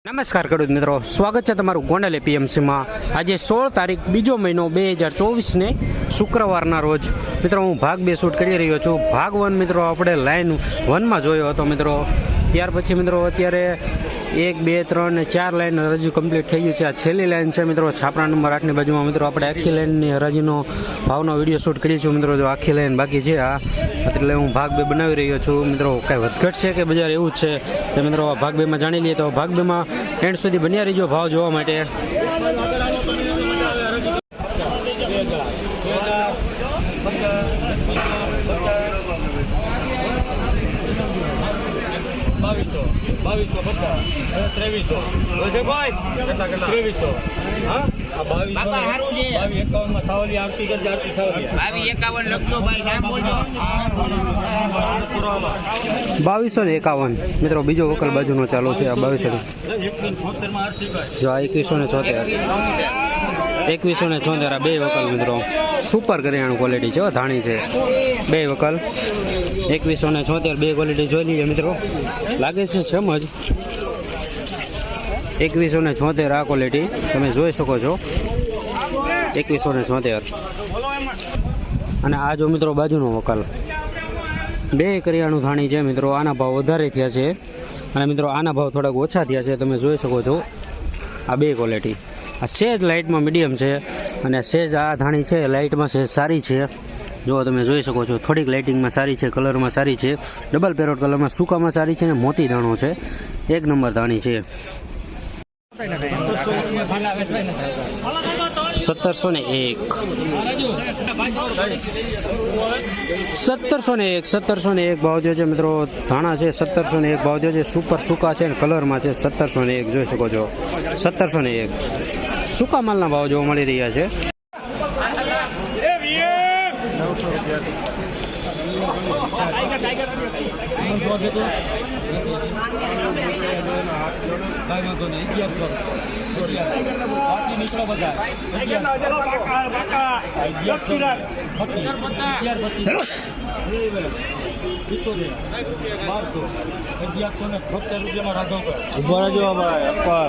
નમસ્કાર ખેડૂત મિત્રો, સ્વાગત છે તમારું ગોંડલ એપીએમસીમાં આજે સોળ તારીખ બીજો મહિનો બે હજાર ચોવીસને શુક્રવારના રોજ. મિત્રો, હું ભાગ બે શૂટ કરી રહ્યો છું. ભાગ વન મિત્રો, આપણે લાઈન વનમાં જોયો હતો મિત્રો. ત્યાર પછી મિત્રો, અત્યારે એક, બે, ત્રણ ને ચાર લાઈન હરાજી કમ્પ્લીટ થઈ ગયું છે. આ છેલ્લી લાઈન છે મિત્રો, છાપરા નંબર આઠની બાજુમાં મિત્રો આપણે આખી લાઈનની હરાજીનો ભાવનો વીડિયો શૂટ કરીએ છીએ. મિત્રો, જો આખી લાઈન બાકી છે, આ એટલે હું ભાગ બે બનાવી રહ્યો છું. મિત્રો, કાંઈ વધઘટ છે કે બજાર એવું જ છે? તો મિત્રો ભાગ બેમાં જાણી લઈએ તો ભાગ બેમાં એન્ડ સુધી બન્યા રહીજો ભાવ જોવા માટે. બાવીસો. બાવીસો પચાસ ત્રેવીસો. ભાઈ? ત્રેવીસો. હા? આ બાવીસો બાપા, હારું છે. બાવીસ એકાવનમાં સાવલી આરતી કરજે આરતી સાવલી. આવી એકાવન લખજો ભાઈ નામ બોલજો. બાવીસો ને એકાવન. મિત્રો બીજો વકલ બાજુનો ચાલુ છે આ બાવીસો એકવીસ જો આ એકવીસો ને છોતેર. એકવીસો ને છોતેર આ બે વકલ મિત્રો. સુપર કરિયાણું ક્વોલિટી છે ધાણી છે. બે વકલ. એકવીસો ને છોતેર, બે ક્વોલિટી જોઈ લઈએ મિત્રો. લાગે છે સેમ જ. એકવીસો ને છોતેર આ ક્વોલિટી તમે જોઈ શકો છો. એકવીસો ને છોતેર. અને આ જો મિત્રો બાજુનો વકાલ બે કરિયાણું ધાણી છે મિત્રો, આના ભાવ વધારે થયા છે. અને મિત્રો, આના ભાવ થોડાક ઓછા થયા છે, તમે જોઈ શકો છો. આ બે ક્વોલિટી આ સેજ લાઇટમાં મીડિયમ છે, અને સેજ આ ધાણી છે લાઇટમાં સેજ સારી છે. જો તમે જોઈ શકો છો, થોડીક લાઇટિંગમાં સારી છે કલરમાં સારી છે. ડબલ પેરોટ કલરમાં સૂકામાં સારી છે અને મોતી દાણો છે. એક નંબર ધાણી છે. સત્તરસો ને એક. સત્તરસો ને એક, સત્તરસો એક ભાવ છે મિત્રો, ધાણા છે સત્તરસો એક ભાવ છે સુપર સૂકા છે અને કલરમાં છે સત્તરસો ને એક, જોઈ શકો છો. સત્તરસો ને એક. સૂકા માલના ભાવ જોવા મળી રહ્યા છે. કાંઈ રૂપિયા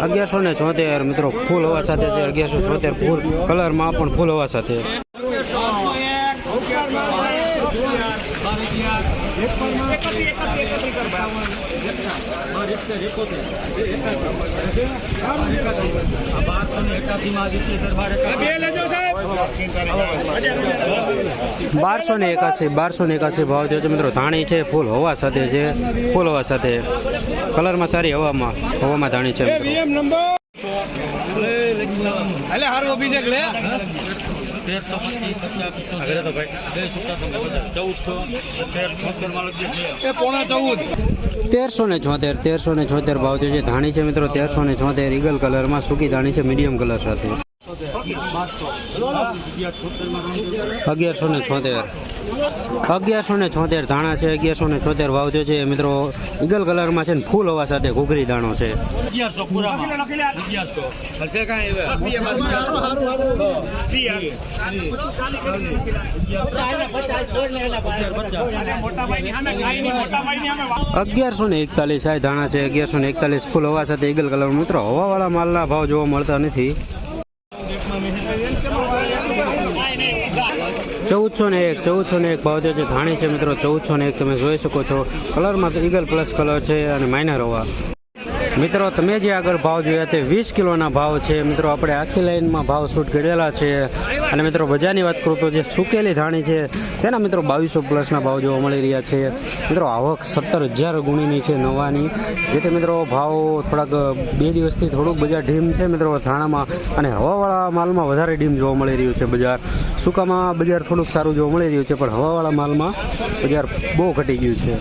અગિયારસો ને છોતેર મિત્રો, ફૂલ હવા સાથે છે. અગિયારસો છોતેર ફૂલ, કલરમાં પણ ફૂલ હવા સાથે. બારસો ને એકાસી, બારસો ને એકાસી ભાવ થયો છે મિત્રો ધાણી છે, ફૂલ હવા સાથે છે, ફૂલ હવા સાથે કલરમાં સારી હવામાં હવામાં ધાણી છે. અલે હારું લે તેરસો પચીસ પચાસ પિત્તોતેર બે ચૌદસો છોતેરમાં એ પોણા ચૌદ. તેરસો ને છોતેર તેરસો ને છોતેર ભાવ થયો છે. ધાણી છે મિત્રો તેરસો ને છોતેર ઈગલ કલરમાં સૂકી ધાણી છે મીડિયમ કલર સાથે. અગિયારસો ને છોતેર. અગિયારસો ને છોતેર ધાણા છે અગિયારસો ને છોતેર ભાવ જે છે મિત્રો ઈગલ કલરમાં છે ને ફૂલ હવા સાથે ઘૂઘરી દાણો છે. અગિયારસો ને એકતાલીસ આ ધાણા છે અગિયારસો ને એકતાલીસ ફૂલ હવા સાથે ઈગલ કલર મિત્રો હવાવાળા માલના ભાવ જોવા મળતા નથી. ચૌદસો ને એક ચૌદસો ને એક ભાવ જે ધાણી છે મિત્રો ચૌદસો ને એક તમે જોઈ શકો છો. કલરમાં તો ઈગલ પ્લસ કલર છે અને માઇનર હવા. મિત્રો, તમે જે આગળ ભાવ જોયા તે વીસ કિલોના ભાવ છે. મિત્રો, આપણે આખી લાઈનમાં ભાવ શૂટ કરેલા છે. અને મિત્રો, બજારની વાત કરું તો જે સુકેલી ધાણી છે, તેના મિત્રો બાવીસો પ્લસના ભાવ જોવા મળી રહ્યા છે. મિત્રો, આવક સત્તર હજાર ગુણીની છે નવાની. જેથી મિત્રો, ભાવ થોડાક બે દિવસથી થોડુંક બજાર ડીમ છે. મિત્રો, ધાણામાં અને હવાવાળા માલમાં વધારે ડીમ જોવા મળી રહ્યું છે બજાર. સુકામાં બજાર થોડુંક સારું જોવા મળી રહ્યું છે, પણ હવાવાળા માલમાં બજાર બહુ ઘટી ગયું છે.